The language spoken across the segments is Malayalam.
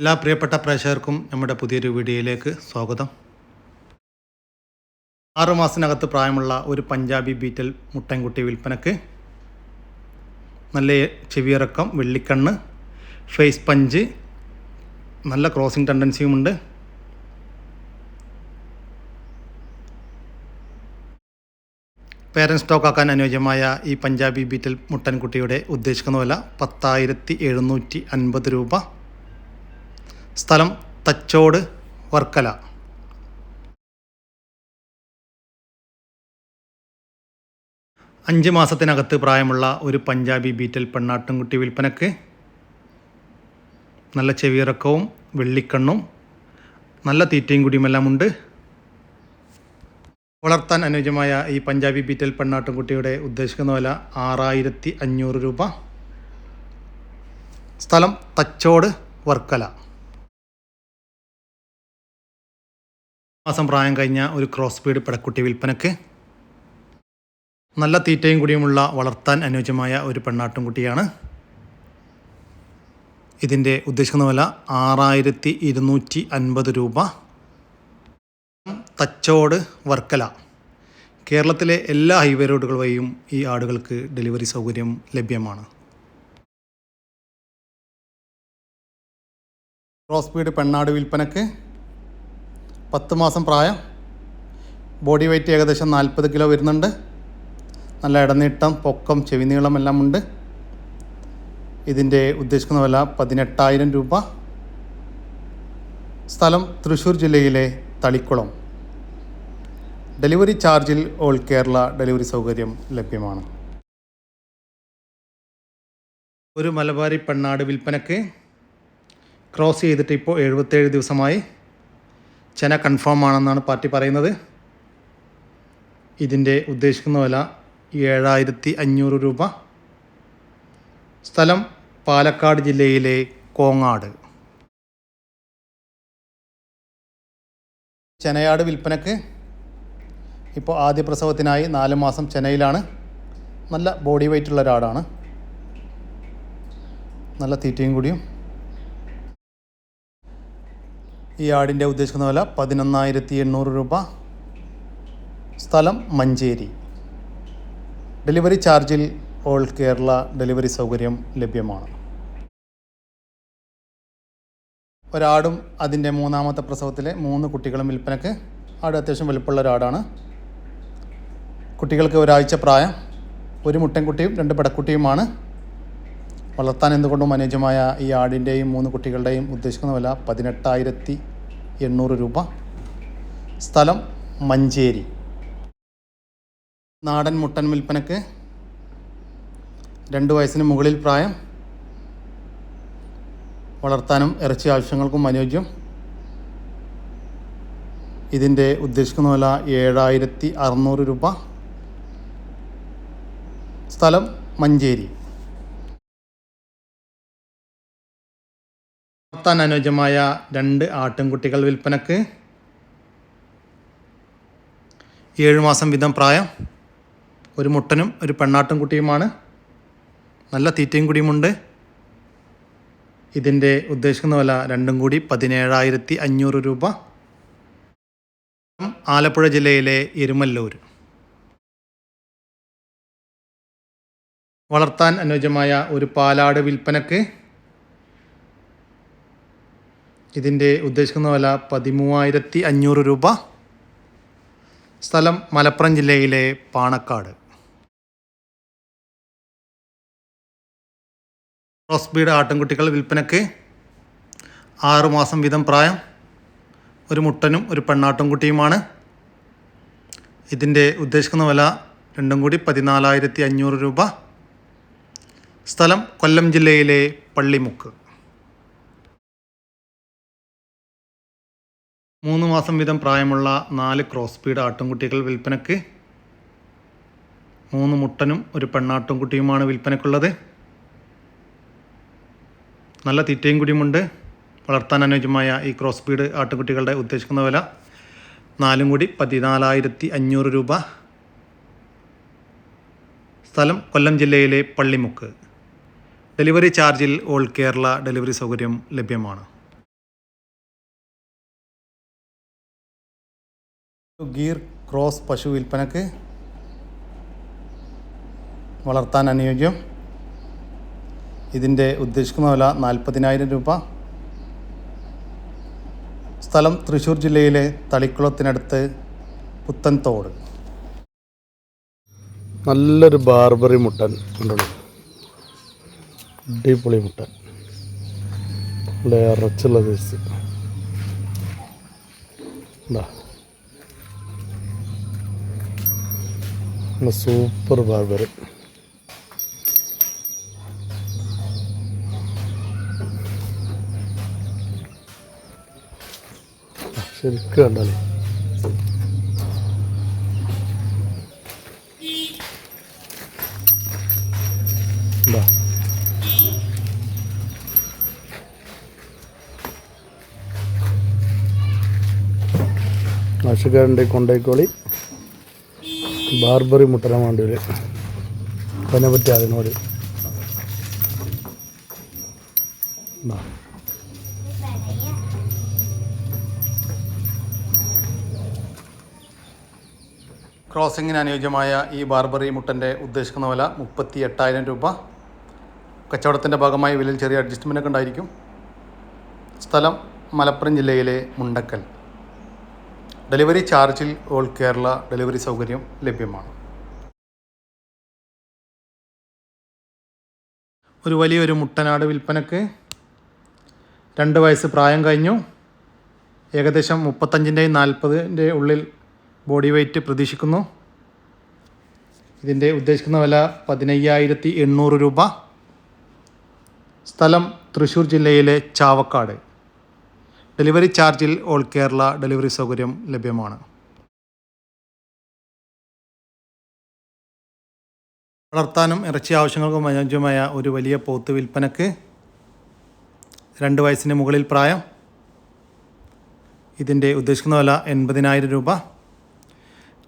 എല്ലാ പ്രിയപ്പെട്ട പ്രേക്ഷകർക്കും നമ്മുടെ പുതിയൊരു വീഡിയോയിലേക്ക് സ്വാഗതം. ആറു മാസത്തിനകത്ത് പ്രായമുള്ള ഒരു പഞ്ചാബി ബീറ്റൽ മുട്ടൻകുട്ടി വിൽപ്പനക്ക് നല്ല ചെവിയിറക്കം വെള്ളിക്കണ്ണ് ഫേസ് പഞ്ച് നല്ല ക്രോസിംഗ് ടെൻഡൻസിയുമുണ്ട്. പേരൻ സ്റ്റോക്ക് ആക്കാൻ അനുയോജ്യമായ ഈ പഞ്ചാബി ബീറ്റൽ മുട്ടൻകുട്ടിയുടെ ഉദ്ദേശിക്കുന്ന വില പത്തായിരത്തി എഴുന്നൂറ്റി അൻപത് രൂപ. സ്ഥലം തച്ചോട് വർക്കല. അഞ്ച് മാസത്തിനകത്ത് പ്രായമുള്ള ഒരു പഞ്ചാബി ബീറ്റൽ പെണ്ണാട്ടുംകുട്ടി വിൽപ്പനക്ക് നല്ല ചെവിയിറക്കവും വെള്ളിക്കണ്ണും നല്ല തീറ്റയും കുടിയുമെല്ലാം ഉണ്ട് വളർത്താൻ അനുയോജ്യമായ ഈ പഞ്ചാബി ബീറ്റൽ പെണ്ണാട്ടുംകുട്ടിയുടെ ഉദ്ദേശിക്കുന്ന വില ആറായിരത്തി അഞ്ഞൂറ് രൂപ. സ്ഥലം തച്ചോട് വർക്കല. മാസം പ്രായം കഴിഞ്ഞ ഒരു ക്രോസ് സ്പീഡ് പെടക്കുട്ടി വിൽപ്പനക്ക് നല്ല തീറ്റയും കൂടിയുമുള്ള വളർത്താൻ അനുയോജ്യമായ ഒരു പെണ്ണാട്ടുംകുട്ടിയാണ്. ഇതിന്റെ ഉദ്ദേശിക്കുന്ന വില ആറായിരത്തി ഇരുന്നൂറ്റി അൻപത് രൂപ. തച്ചോട് വർക്കല. കേരളത്തിലെ എല്ലാ ഹൈവേ റോഡുകൾ വഴിയും ഈ ആടുകൾക്ക് ഡെലിവറി സൗകര്യം ലഭ്യമാണ്. ക്രോസ് ബീഡ് പെണ്ണാട് വിൽപ്പനക്ക് പത്ത് മാസം പ്രായം. ബോഡി വെയ്റ്റ് ഏകദേശം നാൽപ്പത് കിലോ വരുന്നുണ്ട്. നല്ല ഇടനീട്ടം പൊക്കം ചെവി നീളം എല്ലാം ഉണ്ട്. ഇതിന്റെ ഉദ്ദേശിക്കുന്ന വില പതിനെട്ടായിരം രൂപ. സ്ഥലം തൃശ്ശൂർ ജില്ലയിലെ തളിക്കുളം. ഡെലിവറി ചാർജിൽ ഓൾ കേരള ഡെലിവറി സൗകര്യം ലഭ്യമാണ്. ഒരു മലബാരി പെണ്ണാട് വിൽപ്പനക്ക് ക്രോസ് ചെയ്തിട്ട് ഇപ്പോൾ എഴുപത്തേഴ് ദിവസമായി. ചെന കൺഫേം ആണെന്നാണ് പാർട്ടി പറയുന്നത്. ഇതിന്റെ ഉദ്ദേശിക്കുന്ന വില ഏഴായിരത്തി അഞ്ഞൂറ് രൂപ. സ്ഥലം പാലക്കാട് ജില്ലയിലെ കോങ്ങാട്. ചെനയാട് വിൽപ്പനക്ക് ഇപ്പോൾ ആദ്യ പ്രസവത്തിനായി നാല് മാസം ചെനയിലാണ്. നല്ല ബോഡി വെയ്റ്റുള്ള ഒരാടാണ്. നല്ല തീറ്റയും കൂടിയും. ഈ ആടിന്റെ ഉദ്ദേശിക്കുന്ന വില പതിനൊന്നായിരത്തി എണ്ണൂറ് രൂപ. സ്ഥലം മഞ്ചേരി. ഡെലിവറി ചാർജിൽ ഓൾ കേരള ഡെലിവറി സൗകര്യം ലഭ്യമാണ്. ഒരാടും അതിന്റെ മൂന്നാമത്തെ പ്രസവത്തിലെ മൂന്ന് കുട്ടികളും വിൽപ്പനക്ക്. ആട് അത്യാവശ്യം വലുപ്പമുള്ള ഒരാടാണ്. കുട്ടികൾക്ക് ഒരാഴ്ച പ്രായം. ഒരു മുട്ടൻകുട്ടിയും രണ്ട് പെടക്കുട്ടിയുമാണ്. വളർത്താൻ എന്തുകൊണ്ടും അനുയോജ്യമായ ഈ ആടിന്റെയും മൂന്ന് കുട്ടികളുടെയും ഉദ്ദേശിക്കുന്ന വില പതിനെട്ടായിരത്തി എണ്ണൂറ് രൂപ. സ്ഥലം മഞ്ചേരി. നാടൻ മുട്ടൻ വിൽപ്പനക്ക് രണ്ട് വയസ്സിന് മുകളിൽ പ്രായം. വളർത്താനും ഇറച്ചി ആവശ്യങ്ങൾക്കും അനുയോജ്യം. ഇതിന്റെ ഉദ്ദേശിക്കുന്ന വില ഏഴായിരത്തി അറുന്നൂറ് രൂപ. സ്ഥലം മഞ്ചേരി. വളർത്താൻ അനുയോജ്യമായ രണ്ട് ആട്ടിൻകുട്ടികൾ വിൽപ്പനക്ക്. ഏഴുമാസം വീതം പ്രായം. ഒരു മുട്ടനും ഒരു പെണ്ണാട്ടിൻകുട്ടിയുമാണ്. നല്ല തീറ്റയും കൂടിയുമുണ്ട്. ഇതിന്റെ ഉദ്ദേശിക്കുന്ന വില രണ്ടും കൂടി പതിനേഴായിരത്തി അഞ്ഞൂറ് രൂപ. ആലപ്പുഴ ജില്ലയിലെ എരുമല്ലൂർ. വളർത്താൻ അനുയോജ്യമായ ഒരു പാലാട് വിൽപ്പനക്ക് ഇതിന്റെ ഉദ്ദേശിക്കുന്ന വില പതിമൂവായിരത്തി അഞ്ഞൂറ് രൂപ. സ്ഥലം മലപ്പുറം ജില്ലയിലെ പാണക്കാട്. റോസ്ബീഡ് ബീഡ് ആട്ടിൻകുട്ടികൾ വിൽപ്പനക്ക് ആറ് മാസം വീതം പ്രായം. ഒരു മുട്ടനും ഒരു പെണ്ണാട്ടിൻകുട്ടിയുമാണ്. ഇതിന്റെ ഉദ്ദേശിക്കുന്ന വില രണ്ടും കൂടി പതിനാലായിരത്തി അഞ്ഞൂറ് രൂപ. സ്ഥലം കൊല്ലം ജില്ലയിലെ പള്ളിമുക്ക്. മൂന്ന് മാസം വീതം പ്രായമുള്ള നാല് ക്രോസ് സ്പീഡ് ആട്ടുംകുട്ടികൾ വിൽപ്പനക്ക് മൂന്ന് മുട്ടനും ഒരു പെണ്ണാട്ടുംകുട്ടിയുമാണ് വിൽപ്പനക്കുള്ളത് നല്ല തീറ്റയും കൂടിയുമുണ്ട്. വളർത്താൻ അനുയോജ്യമായ ഈ ക്രോസ് സ്പീഡ് ആട്ടുകുട്ടികളുടെ ഉദ്ദേശിക്കുന്ന വില നാലും കൂടി പതിനാലായിരത്തി അഞ്ഞൂറ് രൂപ. സ്ഥലം കൊല്ലം ജില്ലയിലെ പള്ളിമുക്ക്. ഡെലിവറി ചാർജിൽ ഓൾ കേരള ഡെലിവറി സൗകര്യം ലഭ്യമാണ്. ഗീർ ക്രോസ് പശു വിൽപ്പനക്ക് വളർത്താൻ അനുയോജ്യം. ഇതിന്റെ ഉദ്ദേശിക്കുന്ന വില നാൽപ്പതിനായിരം രൂപ. സ്ഥലം തൃശ്ശൂർ ജില്ലയിലെ തളിക്കുളത്തിനടുത്ത് പുത്തൻതോട് നല്ലൊരു ബാർബറി മുട്ടൻ ഉണ്ടല്ലോ അടിപൊളി മുട്ടൻ. നല്ല ഇറച്ചുള്ള സൈസ് എന്താ സൂപ്പർ ബാർബർ. ശരിക്കും കണ്ടാലേ. എന്താ ആവശ്യക്കാരുണ്ടെ കൊണ്ടേക്കോളി. ബാർബറി മുട്ടന വേണ്ടി വരും അതിനെ പറ്റി അതിനോട് ക്രോസിങ്ങിന് അനുയോജ്യമായ ഈ ബാർബറി മുട്ടന്റെ ഉദ്ദേശിക്കുന്ന വില മുപ്പത്തി എട്ടായിരം രൂപ. കച്ചവടത്തിന്റെ ഭാഗമായി വിലയിൽ ചെറിയ അഡ്ജസ്റ്റ്മെന്റ് ഒക്കെ ഉണ്ടായിരിക്കും. സ്ഥലം മലപ്പുറം ജില്ലയിലെ മുണ്ടക്കൽ. ഡെലിവറി ചാർജിൽ ഓൾ കേരള ഡെലിവറി സൗകര്യം ലഭ്യമാണ്. ഒരു വലിയൊരു മുട്ടനാട് വിൽപ്പനക്ക് രണ്ട് വയസ്സ് പ്രായം കഴിഞ്ഞു. ഏകദേശം മുപ്പത്തഞ്ചിന്റെയും നാൽപ്പതിന്റെ ഉള്ളിൽ ബോഡി വെയ്റ്റ് പ്രതീക്ഷിക്കുന്നു. ഇതിന്റെ ഉദ്ദേശിക്കുന്ന വില പതിനയ്യായിരത്തി എണ്ണൂറ് രൂപ. സ്ഥലം തൃശ്ശൂർ ജില്ലയിലെ ചാവക്കാട്. ഡെലിവറി ചാർജിൽ ഓൾ കേരള ഡെലിവറി സൗകര്യം ലഭ്യമാണ്. വളർത്താനും ഇറച്ചി ആവശ്യങ്ങൾക്കും അനുയോജ്യമായ ഒരു വലിയ പോത്ത് വിൽപ്പനക്ക് രണ്ട് വയസ്സിന് മുകളിൽ പ്രായം. ഇതിന്റെ ഉദ്ദേശിക്കുന്ന വില എൺപതിനായിരം രൂപ.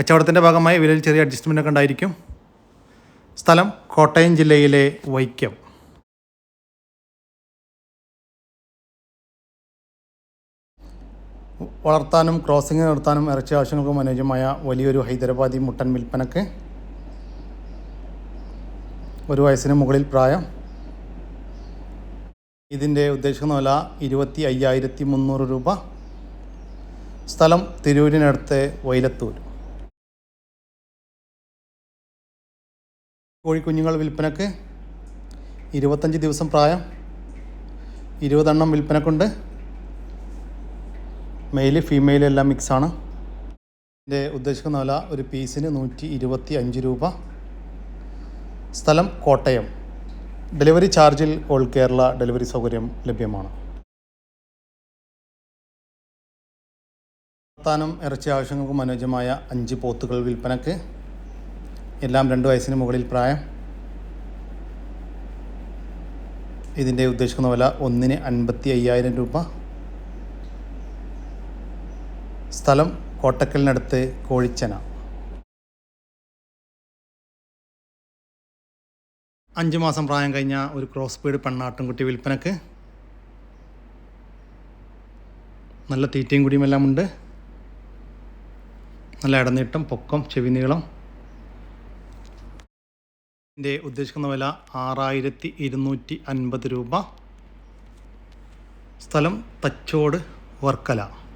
കച്ചവടത്തിന്റെ ഭാഗമായി വിലയിൽ ചെറിയ അഡ്ജസ്റ്റ്മെന്റ് ഒക്കെ ഉണ്ടായിരിക്കും. സ്ഥലം കോട്ടയം ജില്ലയിലെ വൈക്കം. വളർത്താനും ക്രോസിംഗ് നടത്താനും ഇറച്ചി ആവശ്യങ്ങൾക്കും അനുയോജ്യമായ വലിയൊരു ഹൈദരാബാദി മുട്ടൻ വിൽപ്പനക്ക് ഒരു വയസ്സിന് മുകളിൽ പ്രായം. ഇതിന്റെ ഉദ്ദേശിക്കുന്ന വില ഇരുപത്തി അയ്യായിരത്തി മുന്നൂറ് രൂപ. സ്ഥലം തിരൂരിനടുത്ത് വൈലത്തൂർ. കോഴിക്കുഞ്ഞുങ്ങൾ വിൽപ്പനക്ക് ഇരുപത്തഞ്ച് ദിവസം പ്രായം. ഇരുപതെണ്ണം വിൽപ്പനക്കുണ്ട്. മെയിൽ ഫീമെയിൽ എല്ലാം മിക്സാണ് ഇതിന്റെ ഉദ്ദേശിക്കുന്ന വില ഒരു പീസിന് നൂറ്റി ഇരുപത്തി അഞ്ച് രൂപ. സ്ഥലം കോട്ടയം. ഡെലിവറി ചാർജിൽ ഓൾ കേരള ഡെലിവറി സൗകര്യം ലഭ്യമാണ്. വളർത്താനും ഇറച്ചി ആവശ്യങ്ങൾക്കും അനുയോജ്യമായ അഞ്ച് പോത്തുകൾ വിൽപ്പനക്ക്. എല്ലാം രണ്ട് വയസ്സിന് മുകളിൽ പ്രായം. ഇതിന്റെ ഉദ്ദേശിക്കുന്ന വില ഒന്നിന് അൻപത്തി അയ്യായിരം രൂപ. സ്ഥലം കോട്ടക്കലിനടുത്ത് കോഴിച്ചന. അഞ്ച് മാസം പ്രായം കഴിഞ്ഞ ഒരു ക്രോസ് സ്പീഡ് പെണ്ണാട്ടുംകുട്ടി വിൽപ്പനക്ക് നല്ല തീറ്റയും കുടിയും എല്ലാം ഉണ്ട്. നല്ല ഇടനീട്ടം പൊക്കം ചെവി നീളം. ഇതിന്റെ ഉദ്ദേശിക്കുന്ന വില ആറായിരത്തി ഇരുന്നൂറ്റി അൻപത് രൂപ. സ്ഥലം തച്ചോട് വർക്കല.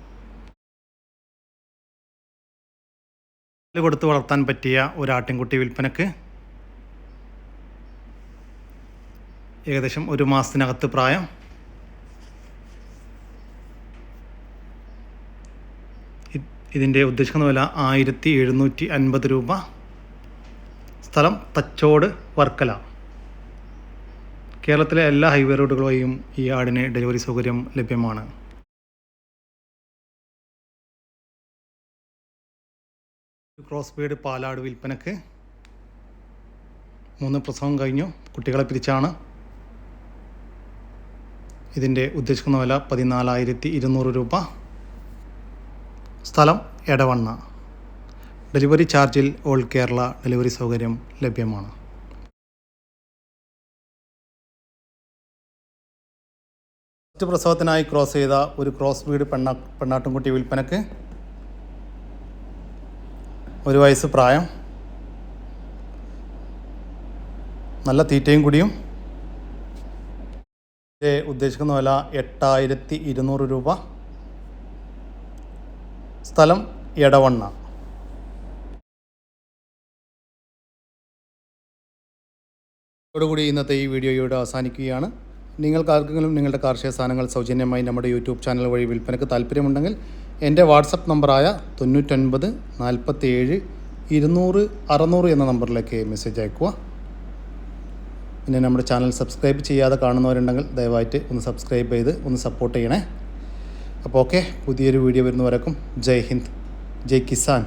കൊടുത്ത് വളർത്താൻ പറ്റിയ ഒരു ആട്ടിൻകുട്ടി വിൽപ്പനക്ക് ഏകദേശം ഒരു മാസത്തിനകത്ത് പ്രായം. ഇതിന്റെ ഉദ്ദേശിക്കുന്ന വില ആയിരത്തി എഴുന്നൂറ്റി അൻപത് രൂപ. സ്ഥലം തച്ചോട് വർക്കല. കേരളത്തിലെ എല്ലാ ഹൈവേ റോഡുകളെയും ഈ ആടിന് ഡെലിവറി സൗകര്യം ലഭ്യമാണ്. ക്രോസ് ബീഡ് പാലാട് വിൽപ്പനക്ക് മൂന്ന് പ്രസവം കഴിഞ്ഞു. കുട്ടികളെ പിരിച്ചാണ്. ഇതിന്റെ ഉദ്ദേശിക്കുന്ന വില പതിനാലായിരത്തി ഇരുന്നൂറ് രൂപ. സ്ഥലം എടവണ്ണ. ഡെലിവറി ചാർജിൽ ഓൾ കേരള ഡെലിവറി സൗകര്യം ലഭ്യമാണ്. ഫസ്റ്റ് പ്രസവത്തിനായി ക്രോസ് ചെയ്ത ഒരു ക്രോസ് ബീഡ് പെണ്ണ പെണ്ണാട്ടുംകുട്ടി വിൽപ്പനക്ക് ഒരു വയസ്സ് പ്രായം. നല്ല തീറ്റയും കുടിയും. ഉദ്ദേശിക്കുന്ന വില എട്ടായിരത്തി ഇരുന്നൂറ് രൂപ. സ്ഥലം എടവണ്ണ. ഇതോടുകൂടി ഇന്നത്തെ ഈ വീഡിയോ ഇവിടെ അവസാനിക്കുകയാണ്. നിങ്ങൾക്ക് ആർക്കെങ്കിലും നിങ്ങളുടെ കാർഷിക സാധനങ്ങൾ സൗജന്യമായി നമ്മുടെ യൂട്യൂബ് ചാനൽ വഴി വിൽപ്പനയ്ക്ക് താല്പര്യമുണ്ടെങ്കിൽ എന്റെ വാട്സപ്പ് നമ്പറായ തൊണ്ണൂറ്റൊൻപത് നാൽപ്പത്തേഴ് ഇരുന്നൂറ് അറുന്നൂറ് എന്ന നമ്പറിലേക്ക് മെസ്സേജ് അയക്കുക പിന്നെ നമ്മുടെ ചാനൽ സബ്സ്ക്രൈബ് ചെയ്യാതെ കാണുന്നവരുണ്ടെങ്കിൽ ദയവായിട്ട് ഒന്ന് സബ്സ്ക്രൈബ് ചെയ്ത് ഒന്ന് സപ്പോർട്ട് ചെയ്യണേ. അപ്പോൾ ഓക്കെ പുതിയൊരു വീഡിയോ വരുന്നവരേക്കും ജയ് ഹിന്ദ് ജയ് കിസാൻ.